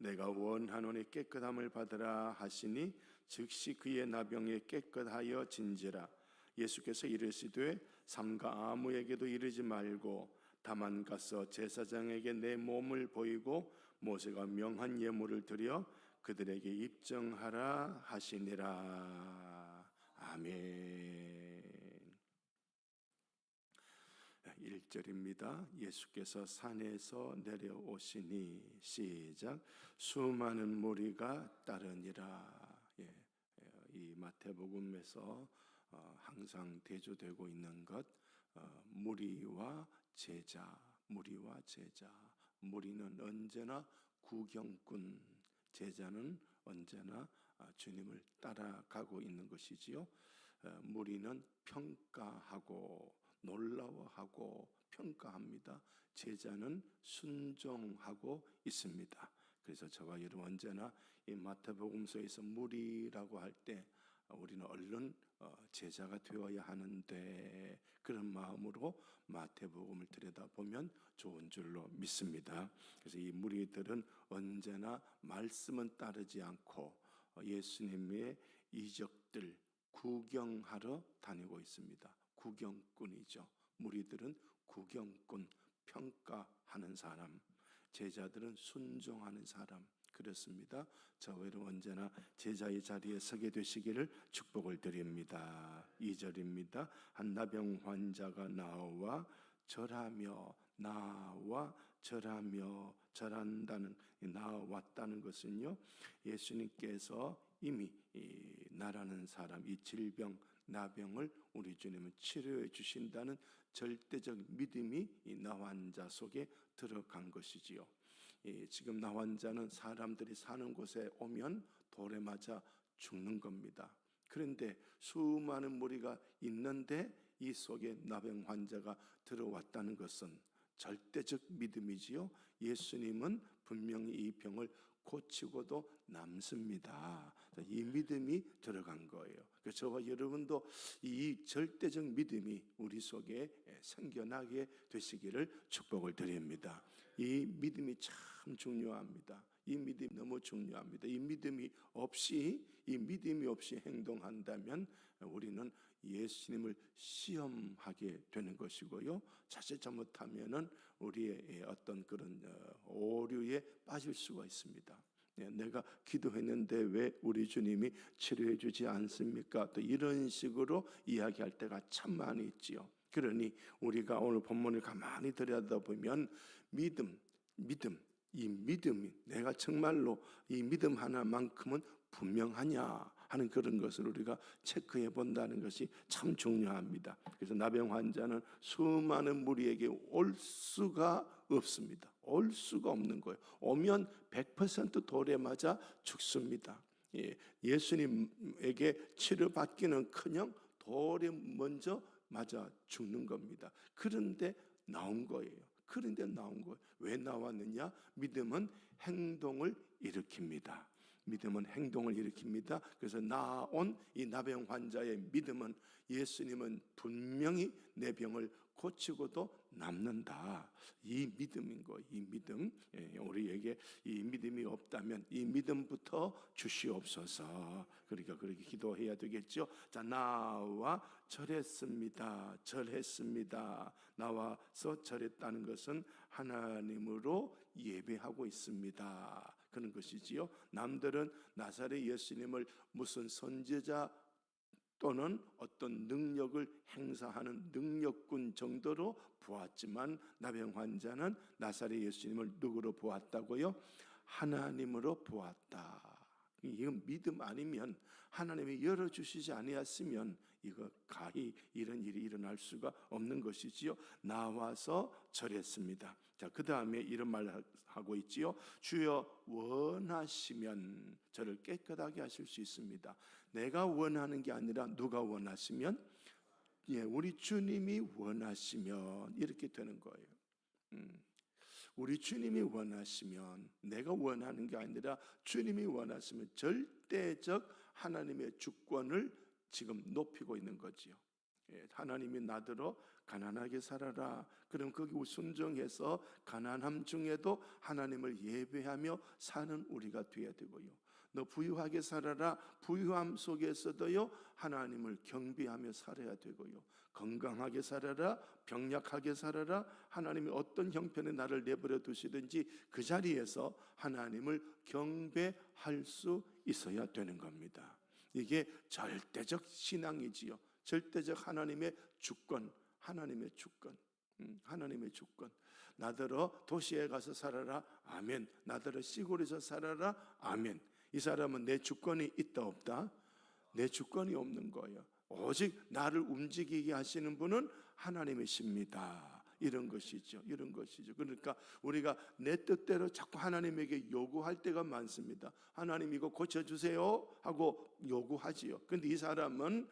내가 원하노니 깨끗함을 받으라 하시니 즉시 그의 나병에 깨끗하여 진지라 예수께서 이르시되 삼가 아무에게도 이르지 말고 다만 가서 제사장에게 내 몸을 보이고 모세가 명한 예물을 드려 그들에게 입증하라 하시니라 아멘. 1절입니다. 예수께서 산에서 내려오시니 시작 수많은 무리가 따르니라. 예, 예, 이 마태복음에서 어, 항상 대조되고 있는 것 어, 무리와 제자, 무리와 제자. 무리는 언제나 구경꾼, 제자는 언제나 아, 주님을 따라가고 있는 것이지요. 어, 무리는 평가하고 놀라워하고 평가합니다. 제자는 순종하고 있습니다. 그래서 저와 여러분 언제나 이 마태복음서에서 무리라고 할 때 우리는 얼른 어, 제자가 되어야 하는데 그런 마음으로 마태복음을 들여다보면 좋은 줄로 믿습니다. 그래서 이 무리들은 언제나 말씀은 따르지 않고 어, 예수님의 이적들 구경하러 다니고 있습니다. 구경꾼이죠. 무리들은 구경꾼, 평가하는 사람, 제자들은 순종하는 사람. 그렇습니다. 여러분 언제나 제자의 자리에 서게 되시기를 축복을 드립니다. 2절입니다. 한나병 환자가 나와 절하며 나와 절하며 절한다는 나왔다는 것은요. 예수님께서 이미 이 나라는 사람 이 질병 나병을 우리 주님은 치료해 주신다는 절대적 믿음이 이 나환자 속에 들어간 것이지요. 이 지금 나 환자는 사람들이 사는 곳에 오면 돌에 맞아 죽는 겁니다. 그런데 수많은 무리가 있는데 이 속에 나병 환자가 들어왔다는 것은 절대적 믿음이지요. 예수님은 분명히 이 병을 고치고도 남습니다. 이 믿음이 들어간 거예요. 그래서 저와 여러분도 이 절대적 믿음이 우리 속에 생겨나게 되시기를 축복을 드립니다. 이 믿음이 참 중요합니다. 이 믿음이 너무 중요합니다. 이 믿음이 없이 이 믿음이 없이 행동한다면 우리는 예수님을 시험하게 되는 것이고요. 자칫 잘못하면은 우리의 어떤 그런 어, 오류에 빠질 수가 있습니다. 예, 내가 기도했는데 왜 우리 주님이 치료해 주지 않습니까? 또 이런 식으로 이야기할 때가 참 많이 있지요. 그러니 우리가 오늘 본문을 가만히 들여다보면 믿음, 믿음, 이 믿음이 내가 정말로 이 믿음 하나만큼은 분명하냐 하는 그런 것을 우리가 체크해 본다는 것이 참 중요합니다. 그래서 나병 환자는 수많은 무리에게 올 수가 없습니다. 올 수가 없는 거예요. 오면 100% 돌에 맞아 죽습니다. 예, 예수님에게 치료받기는 커녕 돌에 먼저 맞아 죽는 겁니다. 그런데 나온 거예요. 그런데 나온 거예요. 왜 나왔느냐? 믿음은 행동을 일으킵니다. 믿음은 행동을 일으킵니다. 그래서 나온 이 나병 환자의 믿음은 예수님은 분명히 내 병을 고치고도 남는다. 이 믿음인 거, 이 믿음. 예, 우리에게 이 믿음이 없다면 이 믿음부터 주시옵소서. 그러니까 그렇게 기도해야 되겠죠. 자, 나와 절했습니다. 절했습니다. 나와서 절했다는 것은 하나님으로 예배하고 있습니다. 그런 것이지요. 남들은 나사렛 예수님을 무슨 선제자 또는 어떤 능력을 행사하는 능력군 정도로 보았지만 나병 환자는 나사렛 예수님을 누구로 보았다고요? 하나님으로 보았다. 이건 믿음 아니면 하나님이 열어 주시지 아니었으면 이거 가히 이런 일이 일어날 수가 없는 것이지요. 나와서 절했습니다. 자, 그 다음에 이런 말 하고 있지요. 주여 원하시면 저를 깨끗하게 하실 수 있습니다. 내가 원하는 게 아니라 누가 원하시면 예, 우리 주님이 원하시면 이렇게 되는 거예요. 음. 우리 주님이 원하시면 내가 원하는 게 아니라 주님이 원하시면 절대적 하나님의 주권을 지금 높이고 있는 거지요. 예, 하나님이 나더러 가난하게 살아라. 그럼 거기 순종해서 가난함 중에도 하나님을 예배하며 사는 우리가 되어야 되고요. 너 부유하게 살아라. 부유함 속에서도요 하나님을 경배하며 살아야 되고요. 건강하게 살아라. 병약하게 살아라. 하나님이 어떤 형편에 나를 내버려 두시든지 그 자리에서 하나님을 경배할 수 있어야 되는 겁니다. 이게 절대적 신앙이지요. 절대적 하나님의 주권, 하나님의 주권, 음, 하나님의 주권. 나더러 도시에 가서 살아라, 아멘. 나더러 시골에서 살아라, 아멘. 이 사람은 내 주권이 있다 없다? 내 주권이 없는 거예요. 오직 나를 움직이게 하시는 분은 하나님이십니다. 이런 것이죠. 이런 것이죠. 그러니까 우리가 내 뜻대로 자꾸 하나님에게 요구할 때가 많습니다. 하나님 이거 고쳐주세요 하고 요구하지요. 근데 이 사람은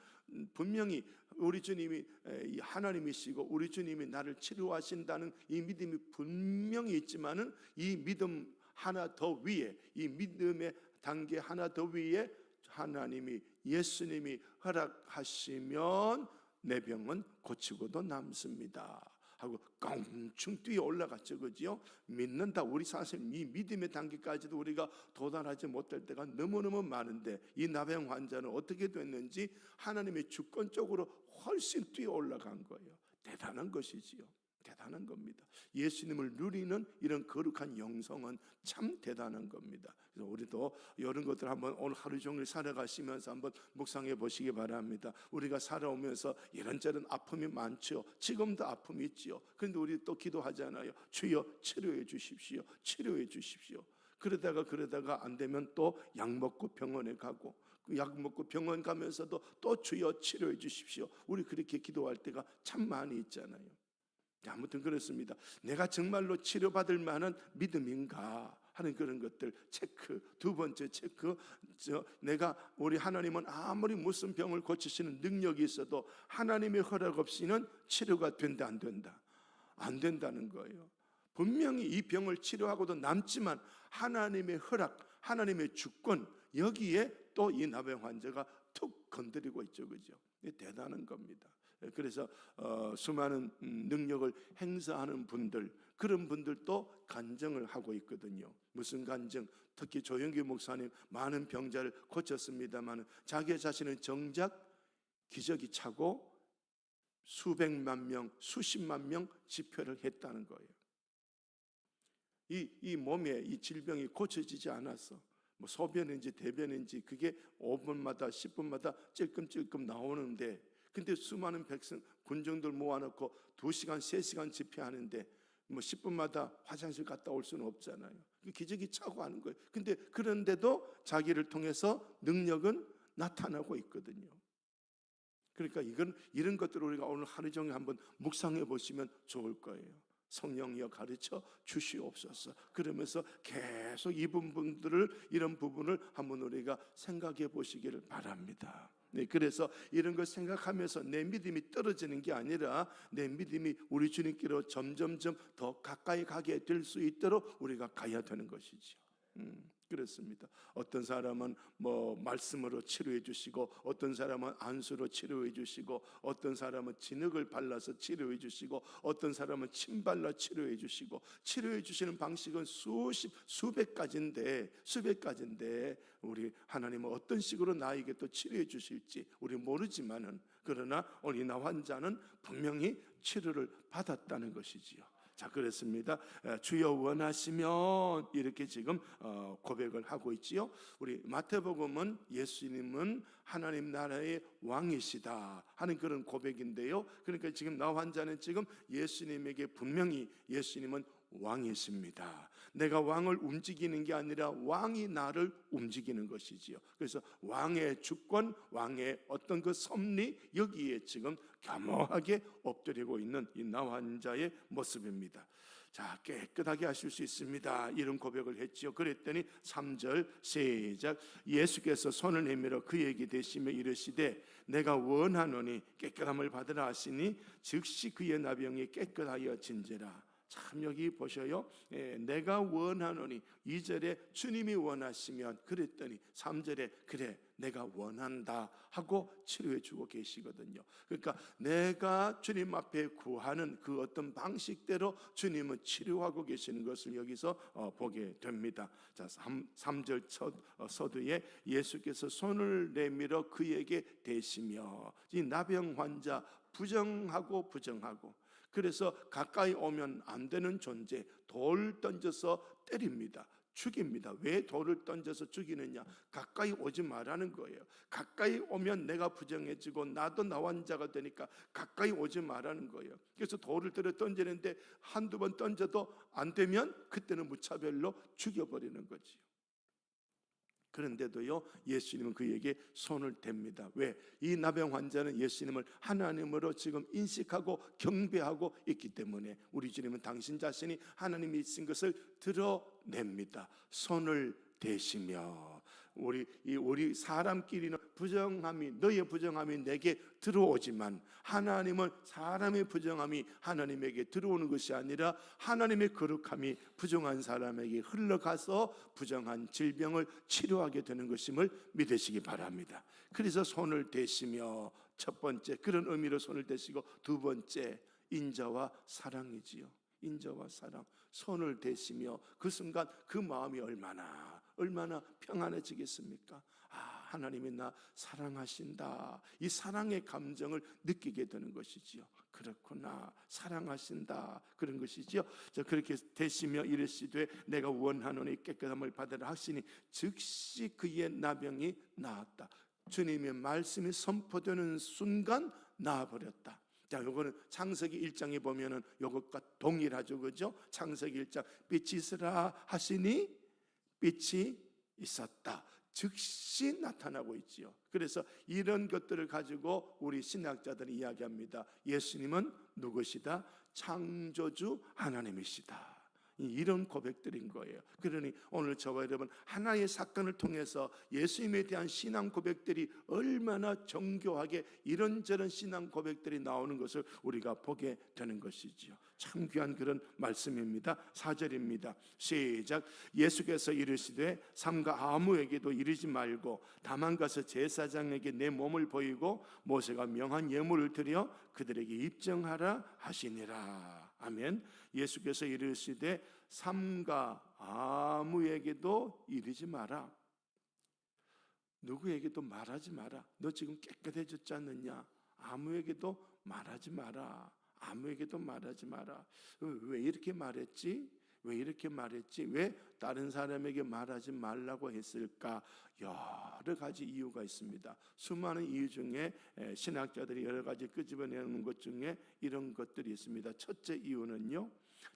분명히 우리 주님이 하나님이시고 우리 주님이 나를 치료하신다는 이 믿음이 분명히 있지만은 이 믿음 하나 더 위에 이 믿음의 단계 하나 더 위에 하나님이 예수님이 허락하시면 내 병은 고치고도 남습니다. 하고 껑충 뛰어 올라갔죠, 그지요? 믿는다. 우리 사실 이 믿음의 단계까지도 우리가 도달하지 못할 때가 너무너무 많은데 이 나병 환자는 어떻게 됐는지 하나님의 주권 쪽으로 훨씬 뛰어 올라간 거예요. 대단한 것이지요. 대단한 겁니다. 예수님을 누리는 이런 거룩한 영성은 참 대단한 겁니다. 그래서 우리도 이런 것들 한번 오늘 하루 종일 살아가시면서 한번 묵상해 보시기 바랍니다. 우리가 살아오면서 이런저런 아픔이 많죠. 지금도 아픔이 있지요. 그런데 우리 또 기도하잖아요. 주여 치료해 주십시오. 치료해 주십시오. 그러다가 그러다가 안 되면 또 약 먹고 병원에 가고 그 약 먹고 병원 가면서도 또 주여 치료해 주십시오. 우리 그렇게 기도할 때가 참 많이 있잖아요. 아무튼 그렇습니다. 내가 정말로 치료받을 만한 믿음인가 하는 그런 것들 체크. 두 번째 체크. 저 내가 우리 하나님은 아무리 무슨 병을 고치시는 능력이 있어도 하나님의 허락 없이는 치료가 된다 안 된다. 안 된다는 거예요. 분명히 이 병을 치료하고도 남지만 하나님의 허락, 하나님의 주권 여기에 또 이 나병 환자가 툭 건드리고 있죠, 그죠? 대단한 겁니다. 그래서 어, 수많은 음, 능력을 행사하는 분들 그런 분들도 간증을 하고 있거든요. 무슨 간증? 특히 조영기 목사님 많은 병자를 고쳤습니다만 자기 자신은 정작 기적이 차고 수백만 명, 수십만 명 집회를 했다는 거예요. 이, 이 몸에 이 질병이 고쳐지지 않았어. 뭐 소변인지 대변인지 그게 5분마다 10분마다 찔끔찔끔 나오는데 근데 수많은 백성 군정들 모아놓고 2시간 3시간 집회하는데 뭐 10분마다 화장실 갔다 올 수는 없잖아요. 그 기적이 차고 하는 거예요. 근데 그런데도 자기를 통해서 능력은 나타나고 있거든요. 그러니까 이건 이런 것들을 우리가 오늘 하루 종일 한번 묵상해 보시면 좋을 거예요. 성령이여 가르쳐 주시옵소서. 그러면서 계속 이 부분들을 이런 부분을 한번 우리가 생각해 보시기를 바랍니다. 네, 그래서 이런 걸 생각하면서 내 믿음이 떨어지는 게 아니라 내 믿음이 우리 주님께로 점점점 더 가까이 가게 될 수 있도록 우리가 가야 되는 것이죠. 음. 그렇습니다. 어떤 사람은 뭐 말씀으로 치료해 주시고 어떤 사람은 안수로 치료해 주시고 어떤 사람은 진흙을 발라서 치료해 주시고 어떤 사람은 침 발라 치료해 주시고 치료해 주시는 방식은 수십 수백 가지인데 수백 가지인데 우리 하나님은 어떤 식으로 나에게 또 치료해 주실지 우리 모르지만은 그러나 나 환자는 분명히 치료를 받았다는 것이지요. 자, 그렇습니다. 주여 원하시면 이렇게 지금 어, 고백을 하고 있지요. 우리 마태복음은 예수님은 하나님 나라의 왕이시다 하는 그런 고백인데요. 그러니까 지금 나 환자는 지금 예수님에게 분명히 예수님은 왕이십니다. 내가 왕을 움직이는 게 아니라 왕이 나를 움직이는 것이지요. 그래서 왕의 주권, 왕의 어떤 그 섭리 여기에 지금 겸허하게 엎드리고 있는 이 나 환자의 모습입니다. 자, 깨끗하게 하실 수 있습니다. 이런 고백을 했지요. 그랬더니 3절 시작. 예수께서 손을 내밀어 그에게 대시며 이르시되 내가 원하노니 깨끗함을 받으라 하시니 즉시 그의 나병이 깨끗하여 진제라. 참 여기 보셔요. 예, 내가 원하노니 2절에 주님이 원하시면 그랬더니 3절에 그래 내가 원한다 하고 치료해 주고 계시거든요. 그러니까 내가 주님 앞에 구하는 그 어떤 방식대로 주님은 치료하고 계시는 것을 여기서 어, 보게 됩니다. 자, 3, 3절 첫 어, 서두에 예수께서 손을 내밀어 그에게 대시며 이 나병 환자 부정하고 부정하고 그래서 가까이 오면 안 되는 존재 돌 던져서 때립니다. 죽입니다. 왜 돌을 던져서 죽이느냐? 가까이 오지 말라는 거예요. 가까이 오면 내가 부정해지고 나도 나 환자가 되니까 가까이 오지 말라는 거예요. 그래서 돌을 들어 던지는데 한두 번 던져도 안 되면 그때는 무차별로 죽여버리는 거지요. 그런데도요, 예수님은 그에게 손을 댑니다. 왜? 이 나병 환자는 예수님을 하나님으로 지금 인식하고 경배하고 있기 때문에 우리 주님은 당신 자신이 하나님이신 것을 드러냅니다. 손을 대시며 우리 이 우리 사람끼리는 부정함이 너의 부정함이 내게 들어오지만 하나님은 사람의 부정함이 하나님에게 들어오는 것이 아니라 하나님의 거룩함이 부정한 사람에게 흘러가서 부정한 질병을 치료하게 되는 것임을 믿으시기 바랍니다. 그래서 손을 대시며 첫 번째 그런 의미로 손을 대시고 두 번째 인자와 사랑이지요. 인자와 사랑 손을 대시며 그 순간 그 마음이 얼마나 얼마나 평안해지겠습니까? 아, 하나님이 나 사랑하신다. 이 사랑의 감정을 느끼게 되는 것이지요. 그렇구나. 사랑하신다. 그런 것이지요. 자, 그렇게 되시며 이르시되 내가 원하노니 깨끗함을 받으라 하시니 즉시 그의 나병이 나았다. 주님의 말씀이 선포되는 순간 나아버렸다. 자, 요거는 창세기 1장에 보면은 요것과 동일하죠. 그죠? 창세기 1장 빛이 있으라 하시니 빛이 있었다. 즉시 나타나고 있지요. 그래서 이런 것들을 가지고 우리 신학자들이 이야기합니다. 예수님은 누구시다? 창조주 하나님이시다. 이런 고백들인 거예요. 그러니 오늘 저와 여러분 하나의 사건을 통해서 예수님에 대한 신앙 고백들이 얼마나 정교하게 이런저런 신앙 고백들이 나오는 것을 우리가 보게 되는 것이지요. 참 귀한 그런 말씀입니다. 4절입니다. 시작. 예수께서 이르시되 삼가 아무에게도 이르지 말고 다만 가서 제사장에게 내 몸을 보이고 모세가 명한 예물을 드려 그들에게 입증하라 하시니라. 아멘. 예수께서 이르시되 삼가 아무에게도 이르지 마라. 누구에게도 말하지 마라. 너 지금 깨끗해졌지 않느냐? 아무에게도 말하지 마라. 아무에게도 말하지 마라. 왜 이렇게 말했지? 왜 이렇게 말했지? 왜 다른 사람에게 말하지 말라고 했을까? 여러 가지 이유가 있습니다. 수많은 이유 중에 신학자들이 여러 가지 끄집어내는 것 중에 이런 것들이 있습니다. 첫째 이유는요,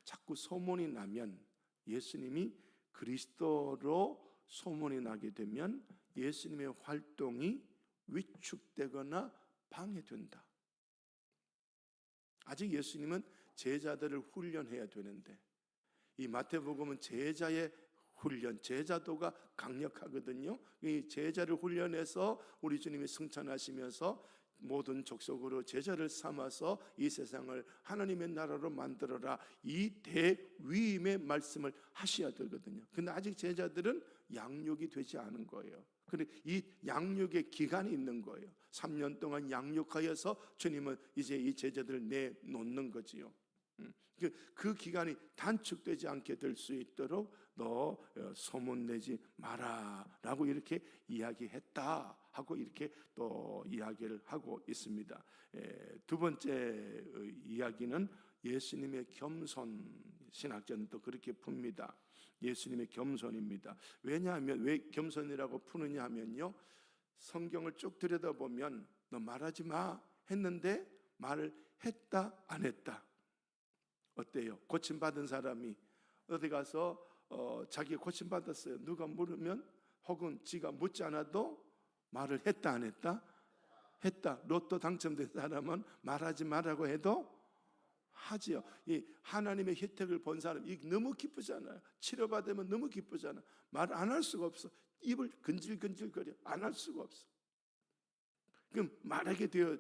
자꾸 소문이 나면 예수님이 그리스도로 소문이 나게 되면 예수님의 활동이 위축되거나 방해된다. 아직 예수님은 제자들을 훈련해야 되는데 이 마태복음은 제자의 훈련, 제자도가 강력하거든요. 이 제자를 훈련해서 우리 주님이 승천하시면서 모든 족속으로 제자를 삼아서 이 세상을 하나님의 나라로 만들어라 이 대위임의 말씀을 하셔야 되거든요. 근데 아직 제자들은 양육이 되지 않은 거예요. 그래 이 양육의 기간이 있는 거예요. 3년 동안 양육하여서 주님은 이제 이 제자들을 내놓는 거지요. 그, 그 기간이 단축되지 않게 될 수 있도록 너 어, 소문 내지 마라 라고 이렇게 이야기했다 하고 이렇게 또 이야기를 하고 있습니다. 두 번째 어, 이야기는 예수님의 겸손 신학자는 또 그렇게 풉니다. 예수님의 겸손입니다. 왜냐하면 왜 겸손이라고 푸느냐 하면요. 성경을 쭉 들여다보면 너 말하지 마 했는데 말을 했다 안 했다 어때요? 고침 받은 사람이 어디 가서 어, 자기 고침 받았어요. 누가 물으면 혹은 지가 묻지 않아도 말을 했다 안 했다? 했다. 로또 당첨된 사람은 말하지 말라고 해도 하지요. 이 하나님의 혜택을 본 사람 이 너무 기쁘잖아요. 치료받으면 너무 기쁘잖아. 말 안 할 수가 없어. 입을 근질근질거려 안 할 수가 없어. 그럼 말하게 되어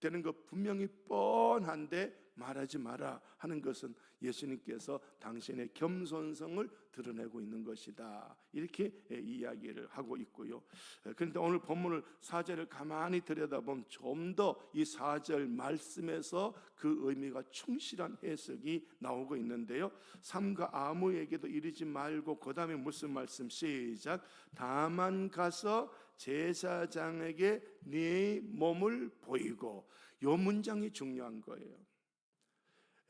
되는 것 분명히 뻔한데 말하지 마라 하는 것은 예수님께서 당신의 겸손성을 드러내고 있는 것이다. 이렇게 예, 이야기를 하고 있고요. 예, 그런데 오늘 본문을 사절을 가만히 들여다보면 좀 더이 사절 말씀에서 그 의미가 충실한 해석이 나오고 있는데요. 삼가 아무에게도 이르지 말고 그 다음에 무슨 말씀 시작 다만 가서 제사장에게 네 몸을 보이고 요 문장이 중요한 거예요.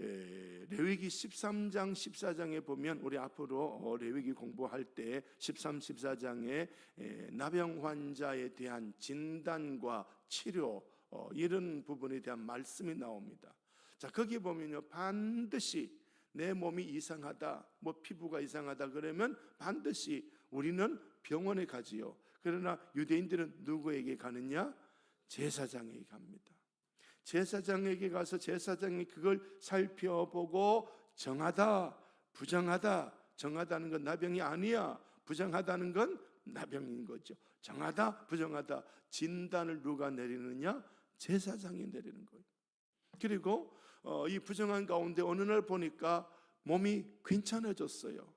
에, 레위기 13장 14장에 보면 우리 앞으로 어, 레위기 공부할 때 13, 14장에 에, 나병 환자에 대한 진단과 치료 어, 이런 부분에 대한 말씀이 나옵니다. 자 거기 보면요 반드시 내 몸이 이상하다, 뭐 피부가 이상하다 그러면 반드시 우리는 병원에 가지요. 그러나 유대인들은 누구에게 가느냐? 제사장에게 갑니다. 제사장에게 가서 제사장이 그걸 살펴보고 정하다, 부정하다, 정하다는 건 나병이 아니야. 부정하다는 건 나병인 거죠. 정하다, 부정하다 진단을 누가 내리느냐? 제사장이 내리는 거예요. 그리고 어, 이 부정한 가운데 어느 날 보니까 몸이 괜찮아졌어요.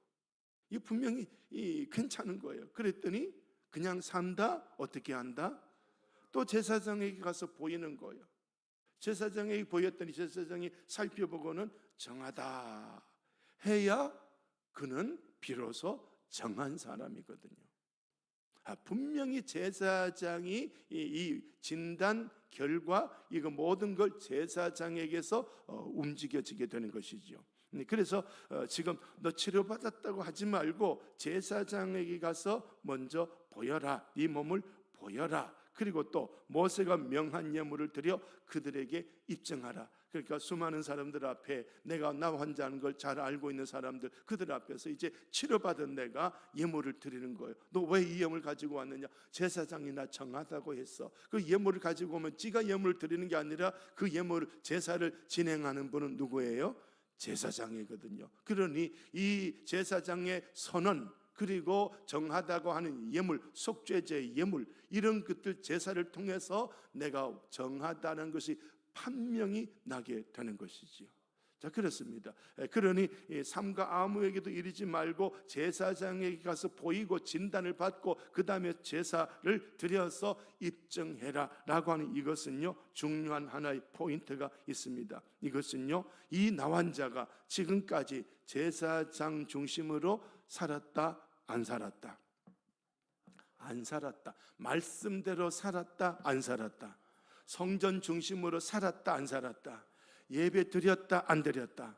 이 분명히 이 괜찮은 거예요. 그랬더니 그냥 산다 어떻게 한다? 또 제사장에게 가서 보이는 거예요. 제사장에게 보였더니 제사장이 살펴보고는 정하다 해야 그는 비로소 정한 사람이거든요. 아, 분명히 제사장이 이, 이 진단 결과 이거 모든 걸 제사장에게서 어, 움직여지게 되는 것이죠. 네, 그래서 어, 지금 너 치료받았다고 하지 말고 제사장에게 가서 먼저 보여라. 네 몸을 보여라. 그리고 또 모세가 명한 예물을 드려 그들에게 입증하라. 그러니까 수많은 사람들 앞에 내가 나 환자하는 걸 잘 알고 있는 사람들 그들 앞에서 이제 치료받은 내가 예물을 드리는 거예요. 너 왜 이 예물 가지고 왔느냐? 제사장이 나 정하다고 했어. 그 예물을 가지고 오면 지가 예물을 드리는 게 아니라 그 예물 제사를 진행하는 분은 누구예요? 제사장이거든요. 그러니 이 제사장의 선언 그리고 정하다고 하는 예물, 속죄제 예물 이런 것들 제사를 통해서 내가 정하다는 것이 판명이 나게 되는 것이지요. 자 그렇습니다. 에, 그러니 이 삼가 아무에게도 이르지 말고 제사장에게 가서 보이고 진단을 받고 그 다음에 제사를 드려서 입증해라라고 하는 이것은요 중요한 하나의 포인트가 있습니다. 이것은요 이 나환자가 지금까지 제사장 중심으로 살았다 안 살았다. 안 살았다. 말씀대로 살았다 안 살았다. 성전 중심으로 살았다 안 살았다. 예배 드렸다 안 드렸다.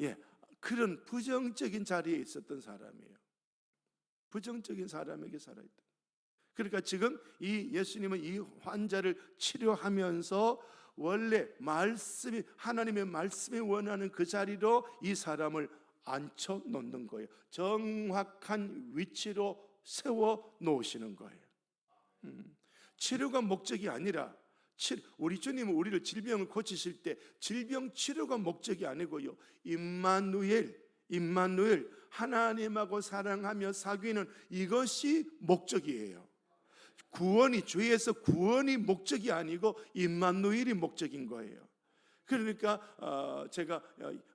예 그런 부정적인 자리에 있었던 사람이에요. 부정적인 사람에게 살아있다. 그러니까 지금 이 예수님은 이 환자를 치료하면서 원래 말씀이 하나님의 말씀이 원하는 그 자리로 이 사람을 앉혀 놓는 거예요. 정확한 위치로 세워 놓으시는 거예요. 음, 치료가 목적이 아니라 치- 우리 주님은 우리를 질병을 고치실 때 질병 치료가 목적이 아니고요. 임마누엘, 임마누엘 하나님하고 사랑하며 사귀는 이것이 목적이에요. 구원이 주에서 구원이 목적이 아니고 임마누엘이 목적인 거예요. 그러니까 어, 제가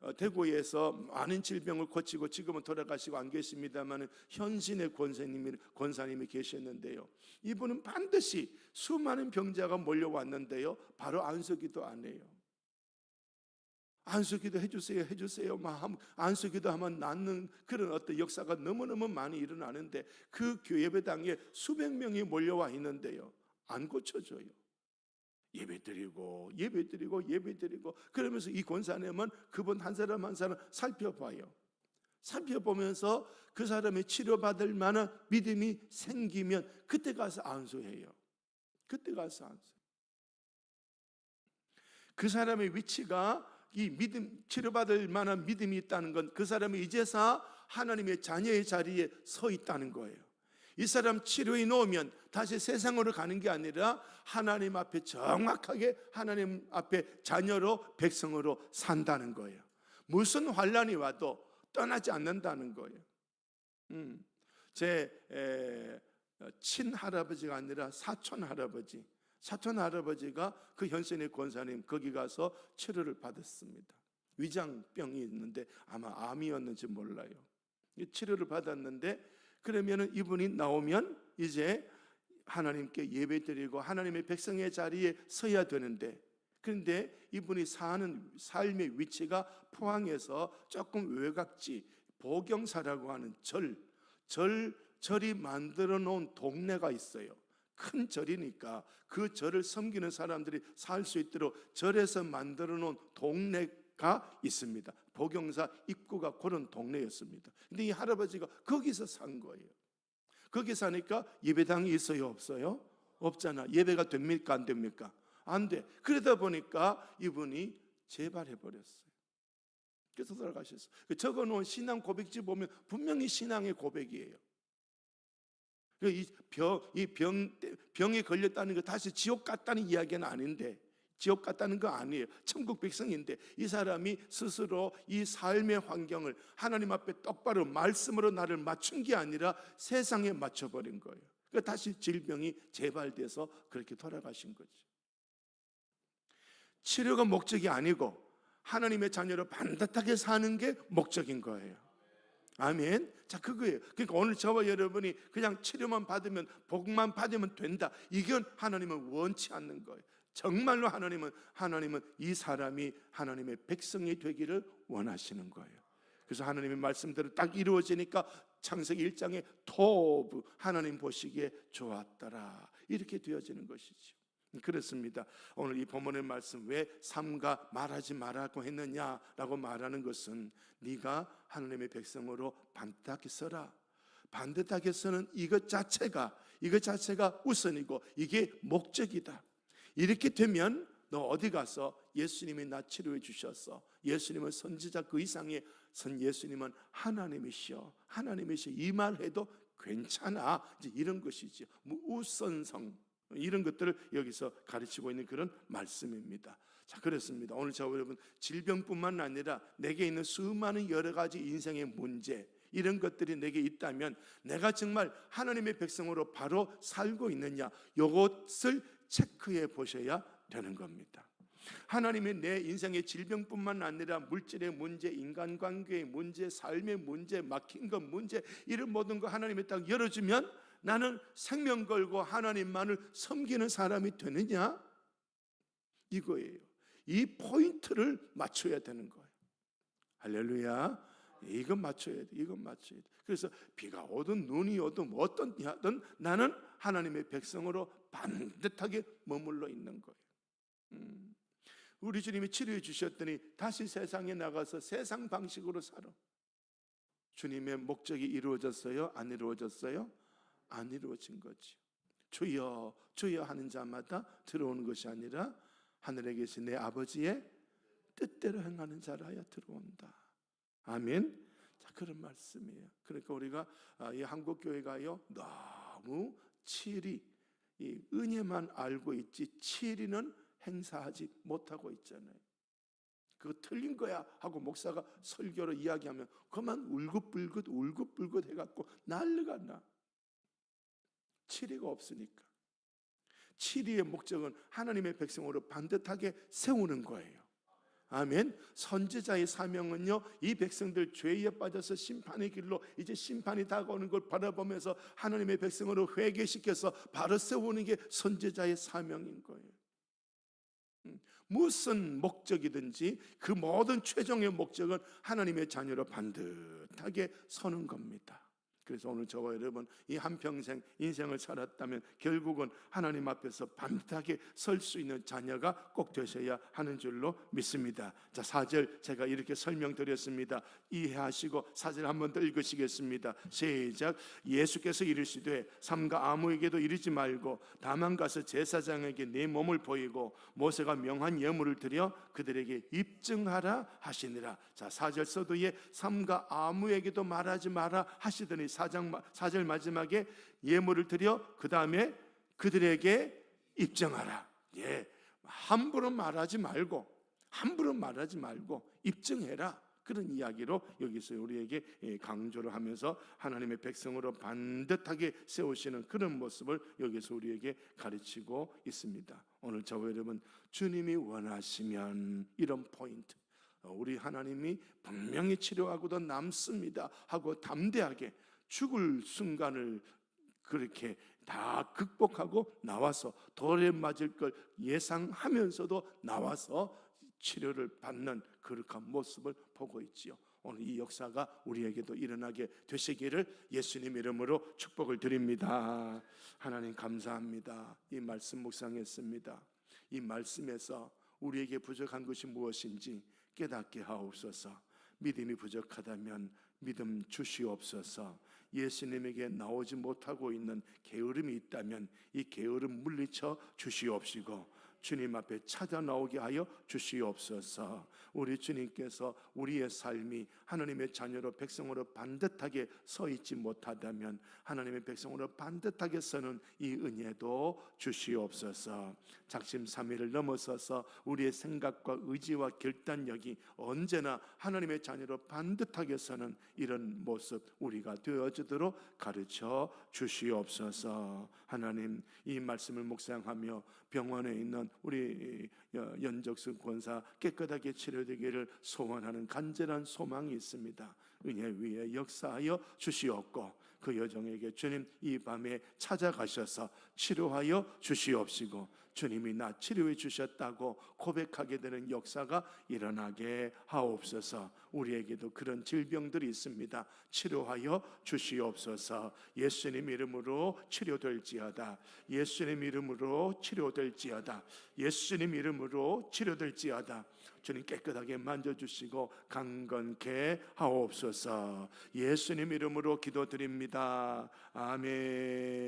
어, 대구에서 많은 질병을 고치고 지금은 돌아가시고 안 계십니다만 현신의 권사님이 권사님이 계셨는데요. 이분은 반드시 수많은 병자가 몰려왔는데요. 바로 안수기도 안 해요. 안수기도 해주세요, 해주세요. 막 안수기도 하면 낫는 그런 어떤 역사가 너무너무 많이 일어나는데 그 교회배당에 수백 명이 몰려와 있는데요. 안 고쳐져요. 예배 드리고 예배 드리고 예배 드리고 그러면서 이 권사님은 그분 한 사람 한 사람 살펴봐요. 살펴보면서 그 사람이 치료받을 만한 믿음이 생기면 그때 가서 안수해요. 그때 가서 안수. 그 사람의 위치가 이 믿음 치료받을 만한 믿음이 있다는 건 그 사람이 이제서 하나님의 자녀의 자리에 서 있다는 거예요. 이 사람 치료해 놓으면 다시 세상으로 가는 게 아니라 하나님 앞에 정확하게 하나님 앞에 자녀로 백성으로 산다는 거예요. 무슨 환란이 와도 떠나지 않는다는 거예요. 음, 제 에, 친할아버지가 아니라 사촌 할아버지 사촌 할아버지가 그 현신의 권사님 거기 가서 치료를 받았습니다. 위장병이 있는데 아마 암이었는지 몰라요. 이 치료를 받았는데 그러면은 이분이 나오면 이제 하나님께 예배 드리고 하나님의 백성의 자리에 서야 되는데 그런데 이분이 사는 삶의 위치가 포항에서 조금 외곽지 보경사라고 하는 절, 절, 절이 만들어 놓은 동네가 있어요. 큰 절이니까 그 절을 섬기는 사람들이 살 수 있도록 절에서 만들어 놓은 동네가 있습니다. 보경사 입구가 그런 동네였습니다. 근데 이 할아버지가 거기서 산 거예요. 거기 사니까 예배당이 있어요, 없어요? 없잖아. 예배가 됩니까, 안 됩니까? 안 돼. 그러다 보니까 이분이 재발해 버렸어요. 그래서 돌아가셨어요. 그 적어 놓은 신앙 고백지 보면 분명히 신앙의 고백이에요. 그이 병, 이 병, 병에 걸렸다는 거 다시 지옥 갔다는 이야기는 아닌데, 지옥 갔다는 거 아니에요. 천국 백성인데, 이 사람이 스스로 이 삶의 환경을 하나님 앞에 똑바로 말씀으로 나를 맞춘 게 아니라 세상에 맞춰버린 거예요. 그 다시 질병이 재발돼서 그렇게 돌아가신 거죠. 치료가 목적이 아니고, 하나님의 자녀로 반듯하게 사는 게 목적인 거예요. 아멘. 자, 그거예요. 그러니까 오늘 저와 여러분이 그냥 치료만 받으면 복만 받으면 된다. 이건 하나님은 원치 않는 거예요. 정말로 하나님은 하나님은 이 사람이 하나님의 백성이 되기를 원하시는 거예요. 그래서 하나님의 말씀대로 딱 이루어지니까 창세기 1장에 토부 하나님 보시기에 좋았더라. 이렇게 되어지는 것이죠. 그렇습니다. 오늘 이 본문의 말씀 왜 삼가 말하지 말라고 했느냐라고 말하는 것은 네가 하나님의 백성으로 반듯하게 서라. 반듯하게 서는 이것 자체가 이것 자체가 우선이고 이게 목적이다. 이렇게 되면 너 어디 가서 예수님이 나 치료해 주셨어. 예수님은 선지자 그 이상의 선 예수님은 하나님이시여. 하나님이시여. 이 말해도 괜찮아. 이제 이런 것이죠. 우선성 이런 것들을 여기서 가르치고 있는 그런 말씀입니다. 자, 그렇습니다. 오늘 저 여러분 질병뿐만 아니라 내게 있는 수많은 여러 가지 인생의 문제 이런 것들이 내게 있다면 내가 정말 하나님의 백성으로 바로 살고 있느냐 이것을 체크해 보셔야 되는 겁니다. 하나님의 내 인생의 질병뿐만 아니라 물질의 문제, 인간관계의 문제, 삶의 문제, 막힌 것 문제 이런 모든 거 하나님이 딱 열어주면 나는 생명 걸고 하나님만을 섬기는 사람이 되느냐? 이거예요. 이 포인트를 맞춰야 되는 거예요. 할렐루야. 이건 맞춰야 돼. 이건 맞춰야 돼. 그래서 비가 오든 눈이 오든 뭐 어떤 하든 나는 하나님의 백성으로 반듯하게 머물러 있는 거예요. 음. 우리 주님이 치료해 주셨더니 다시 세상에 나가서 세상 방식으로 살아. 주님의 목적이 이루어졌어요? 안 이루어졌어요? 안 이루어진 거죠. 주여 주여 하는 자마다 들어오는 것이 아니라 하늘에 계신 내 아버지의 뜻대로 행하는 자라야 들어온다. 아멘. 자 그런 말씀이에요. 그러니까 우리가 아, 이 한국 교회가요 너무 치리 이 은혜만 알고 있지 치리는 행사하지 못하고 있잖아요. 그거 틀린 거야 하고 목사가 설교로 이야기하면 그만 울긋불긋 울긋불긋 해갖고 난리가 나. 치리가 없으니까. 치리의 목적은 하나님의 백성으로 반듯하게 세우는 거예요. 아멘. 선지자의 사명은요, 이 백성들 죄에 빠져서 심판의 길로 이제 심판이 다가오는 걸 바라보면서 하나님의 백성으로 회개시켜서 바로 세우는 게 선지자의 사명인 거예요. 음, 무슨 목적이든지 그 모든 최종의 목적은 하나님의 자녀로 반듯하게 서는 겁니다. 그래서 오늘 저와 여러분 이 한평생 인생을 살았다면 결국은 하나님 앞에서 반듯하게 설 수 있는 자녀가 꼭 되셔야 하는 줄로 믿습니다. 자, 4절 제가 이렇게 설명드렸습니다. 이해하시고 4절 한번 더 읽으시겠습니다. 시작. 예수께서 이르시되 삼가 아무에게도 이르지 말고 다만 가서 제사장에게 내 몸을 보이고 모세가 명한 예물을 드려 그들에게 입증하라 하시니라. 자, 4절 서두에 삼가 아무에게도 말하지 마라 하시더니 4장 4절 마지막에 예물을 드려 그 다음에 그들에게 입증하라. 예, 함부로 말하지 말고 함부로 말하지 말고 입증해라. 그런 이야기로 여기서 우리에게 예, 강조를 하면서 하나님의 백성으로 반듯하게 세우시는 그런 모습을 여기서 우리에게 가르치고 있습니다. 오늘 저와 여러분 주님이 원하시면 이런 포인트 어, 우리 하나님이 분명히 치료하고도 남습니다 하고 담대하게 죽을 순간을 그렇게 다 극복하고 나와서 돌에 맞을 걸 예상하면서도 나와서 치료를 받는 그렇한 모습을 보고 있지요. 오늘 이 역사가 우리에게도 일어나게 되시기를 예수님 이름으로 축복을 드립니다. 하나님 감사합니다. 이 말씀 묵상했습니다. 이 말씀에서 우리에게 부족한 것이 무엇인지 깨닫게 하옵소서. 믿음이 부족하다면 믿음 주시옵소서. 예수님에게 나오지 못하고 있는 게으름이 있다면 이 게으름 물리쳐 주시옵시고 주님 앞에 찾아 나오게 하여 주시옵소서. 우리 주님께서 우리의 삶이 하나님의 자녀로 백성으로 반듯하게 서 있지 못하다면 하나님의 백성으로 반듯하게 서는 이 은혜도 주시옵소서. 작심 삼일을 넘어서서 우리의 생각과 의지와 결단력이 언제나 하나님의 자녀로 반듯하게 서는 이런 모습 우리가 되어지도록 가르쳐 주시옵소서. 하나님 이 말씀을 묵상하며 병원에 있는 우리 연적수 권사 깨끗하게 치료되기를 소원하는 간절한 소망이 있습니다. 은혜 위에 역사하여 주시옵고 그 여정에게 주님 이 밤에 찾아가셔서 치료하여 주시옵시고 주님이 나 치료해 주셨다고 고백하게 되는 역사가 일어나게 하옵소서. 우리에게도 그런 질병들이 있습니다. 치료하여 주시옵소서. 예수님 이름으로 치료될지어다. 예수님 이름으로 치료될지어다. 예수님 이름으로 치료될지어다. 주님 깨끗하게 만져주시고 강건케 하옵소서. 예수님 이름으로 기도드립니다. 아멘.